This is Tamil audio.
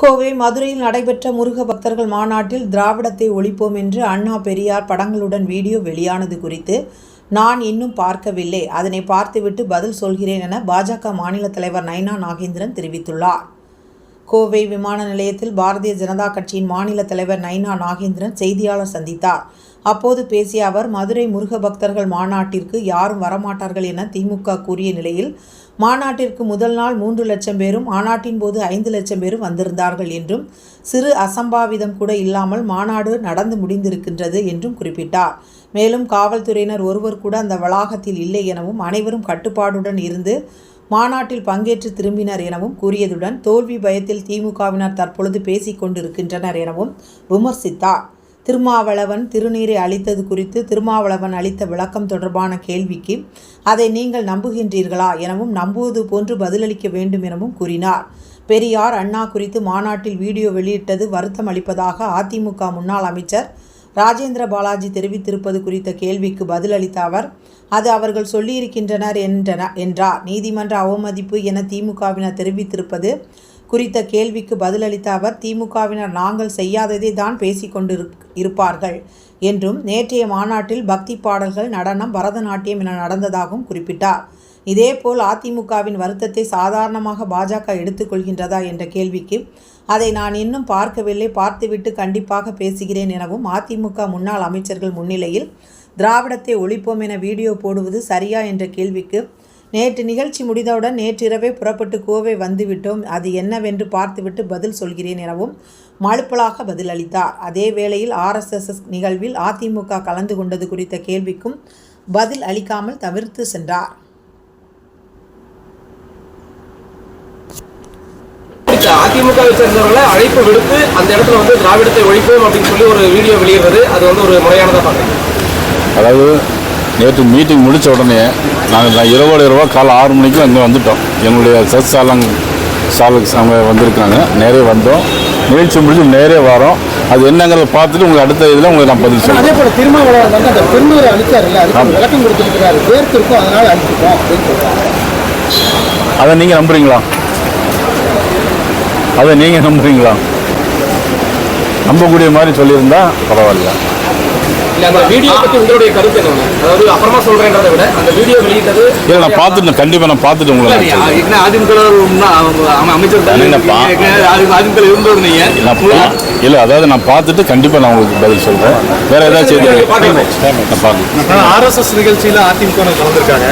கோவை மதுரையில் நடைபெற்ற முருக பக்தர்கள் மாநாட்டில் திராவிடத்தை ஒழிப்போம் என்று அண்ணா பெரியார் படங்களுடன் வீடியோ வெளியானது குறித்து நான் இன்னும் பார்க்கவில்லை. அதனை பார்த்துவிட்டு பதில் சொல்கிறேன் என பாஜக மாநில தலைவர் நைனா நாகேந்திரன் தெரிவித்துள்ளார். கோவை விமான நிலையத்தில் பாரதிய ஜனதா கட்சியின் மாநில தலைவர் நைனா நாகேந்திரன் செய்தியாளர் சந்தித்தார். அப்போது பேசிய அவர் மதுரை முருக பக்தர்கள் மாநாட்டிற்கு யாரும் வரமாட்டார்கள் என திமுக கூறிய நிலையில் மாநாட்டிற்கு முதல் நாள் மூன்று லட்சம் பேரும் மாநாட்டின் போது ஐந்து லட்சம் பேரும் வந்திருந்தார்கள் என்றும் சிறு அசம்பாவிதம் கூட இல்லாமல் மாநாடு நடந்து முடிந்திருக்கின்றது என்றும் குறிப்பிட்டார். மேலும் காவல்துறையினர் ஒருவர் கூட அந்த வளாகத்தில் இல்லை எனவும் அனைவரும் கட்டுப்பாடுடன் இருந்து மாநாட்டில் பங்கேற்று திரும்பினர் எனவும் கூறியதுடன் தோல்வி பயத்தில் திமுகவினர் தற்பொழுது பேசிக் கொண்டிருக்கின்றனர் எனவும் விமர்சித்தார். திருமாவளவன் திருநீரை அளித்தது குறித்து திருமாவளவன் அளித்த விளக்கம் தொடர்பான கேள்விக்கு அதை நீங்கள் நம்புகின்றீர்களா? எனவும் நம்புவது போன்று பதிலளிக்க வேண்டும் எனவும் கூறினார். பெரியார் அண்ணா குறித்து மாநாட்டில் வீடியோ வெளியிட்டது வருத்தம் அளிப்பதாக அதிமுக முன்னாள் அமைச்சர் ராஜேந்திர பாலாஜி தெரிவித்திருப்பது குறித்த கேள்விக்கு பதிலளித்த அவர் அது அவர்கள் சொல்லியிருக்கின்றனர் என்றன என்றார். நீதிமன்ற அவமதிப்பு என திமுகவினர் தெரிவித்திருப்பது குறித்த கேள்விக்கு பதிலளித்த அவர் திமுகவினர் நாங்கள் செய்யாததை தான் பேசிக்கொண்டு இருப்பார்கள் என்றும் நேற்றைய மாநாட்டில் பக்தி பாடல்கள் நடனம் பரதநாட்டியம் என நடந்ததாகவும் குறிப்பிட்டார். இதேபோல் அதிமுகவின் வருத்தத்தை சாதாரணமாக பாஜக எடுத்துக்கொள்கின்றதா என்ற கேள்விக்கு அதை நான் இன்னும் பார்க்கவில்லை பார்த்துவிட்டு கண்டிப்பாக பேசுகிறேன் எனவும் அதிமுக முன்னாள் அமைச்சர்கள் முன்னிலையில் திராவிடத்தை ஒழிப்போம் என வீடியோ போடுவது சரியா என்ற கேள்விக்கு நேற்று நிகழ்ச்சி முடிந்தவுடன் நேற்றிரவே புறப்பட்டு கோவை வந்துவிட்டோம். அது என்னவென்று பார்த்துவிட்டு பதில் சொல்கிறேன் எனவும் மழுப்பலாக பதிலளித்தார். அதே வேளையில் ஆர்எஸ்எஸ் நிகழ்வில் அதிமுக கலந்து கொண்டது குறித்த கேள்விக்கும் பதில் அளிக்காமல் தவிர்த்து சென்றார். அதிமுகவை சேர்ந்தவர்களை அழைப்பு விடுத்து அந்த இடத்துல வந்து திராவிடத்தை ஒழிப்போம் அப்படின்னு சொல்லி ஒரு வீடியோ வெளியிடுறது. அது வந்து ஒரு முறையானதாக பார்க்குறேன் அதாவது நேற்று மீட்டிங் முடித்த உடனே நாங்கள் நான் இரவோடு இரவா காலை ஆறு மணிக்கு அங்கே வந்துட்டோம். எங்களுடைய சத் சாலங் சாலக்ஸ் அவங்க வந்திருக்காங்க. நேரே வந்தோம். நிகழ்ச்சி முடிஞ்சு நேரே வரோம். அது என்னங்கிறத பார்த்துட்டு உங்களுக்கு அடுத்த இதில் உங்களுக்கு நான் பதில் அதே சொல்லுவேன் போல திருமாவளவன் வந்து அந்த திருநூறு அழிச்சாருல்ல அதுக்கு ஒரு விளக்கம் கொடுத்துருக்கிறாரு. வேர்த்திருக்கும் அதனால அழிச்சிருக்கோம் அப்படின்னு சொல்றாரு. அதை நீங்கள் நம்புறீங்களா? அதை நீங்கள் நம்புறீங்களா? நம்பக்கூடிய மாதிரி சொல்லியிருந்தா பரவாயில்ல. நான் பார்த்துட்டு கண்டிப்பாக நான் பார்த்துட்டு உங்களை சொல்றேன். இல்லை அதாவது நான் பார்த்துட்டு கண்டிப்பாக நான் உங்களுக்கு பதில் சொல்கிறேன் வேறு ஏதாச்சும் செய்தி ஆர்எஸ்எஸ் நிகழ்ச்சியில் அதிமுக கலந்துருக்காங்க.